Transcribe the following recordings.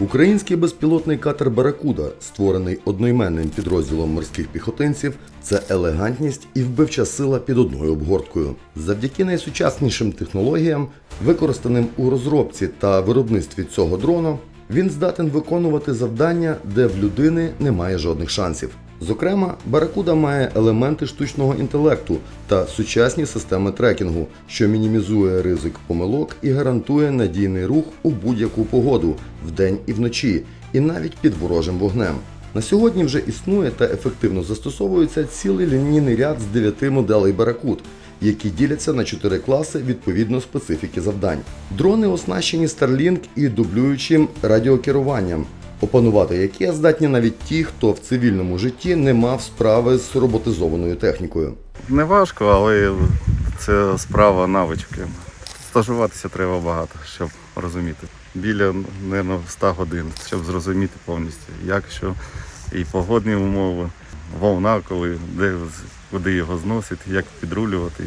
Український безпілотний катер Баракуда, створений одноіменним підрозділом морських піхотинців, це елегантність і вбивча сила під одною обгорткою. Завдяки найсучаснішим технологіям, використаним у розробці та виробництві цього дрона, він здатен виконувати завдання, де в людини немає жодних шансів. Зокрема, Баракуда має елементи штучного інтелекту та сучасні системи трекінгу, що мінімізує ризик помилок і гарантує надійний рух у будь-яку погоду вдень і вночі, і навіть під ворожим вогнем. На сьогодні вже існує та ефективно застосовується цілий лінійний ряд з 9 моделей Баракуд, які діляться на 4 класи відповідно специфіки завдань. Дрони оснащені Starlink і дублюючим радіокеруванням, опанувати яке здатні навіть ті, хто в цивільному житті не мав справи з роботизованою технікою. Не важко, але це справа навички. Стажуватися треба багато, щоб розуміти. Біля, мабуть, 100 годин, щоб зрозуміти повністю, як що і погодні умови, волна, коли, де, куди його зносить, як підрулювати.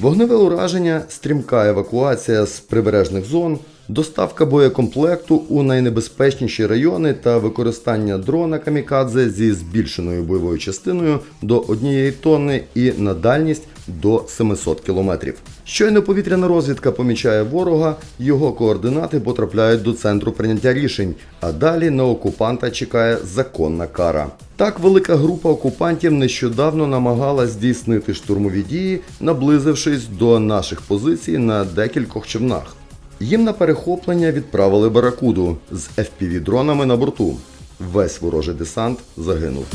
Вогневе ураження, стрімка евакуація з прибережних зон, доставка боєкомплекту у найнебезпечніші райони та використання дрона камікадзе зі збільшеною бойовою частиною до однієї тонни і на дальність до 700 кілометрів. Щойно повітряна розвідка помічає ворога, його координати потрапляють до центру прийняття рішень, а далі на окупанта чекає законна кара. Так, велика група окупантів нещодавно намагалась здійснити штурмові дії, наблизившись до наших позицій на декількох човнах. Їм на перехоплення відправили баракуду з FPV-дронами на борту. Весь ворожий десант загинув.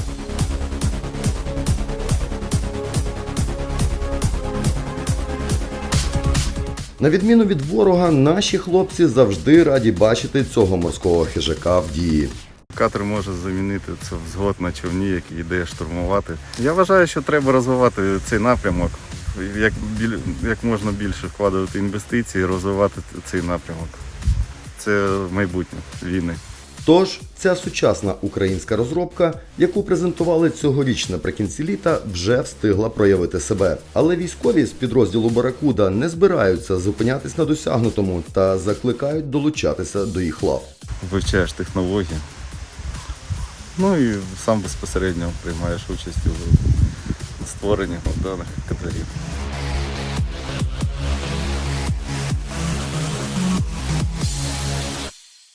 На відміну від ворога, наші хлопці завжди раді бачити цього морського хижака в дії. Катер може замінити це взвод на човні, який йде штурмувати. Я вважаю, що треба розвивати цей напрямок. Як, біль- як можна більше вкладати інвестиції, розвивати цей напрямок. Це майбутнє війни. Тож ця сучасна українська розробка, яку презентували цьогоріч наприкінці літа, вже встигла проявити себе. Але військові з підрозділу Баракуда не збираються зупинятись на досягнутому та закликають долучатися до їх лав. Вивчаєш технології. Ну і сам безпосередньо приймаєш участь у створенні даних катерів.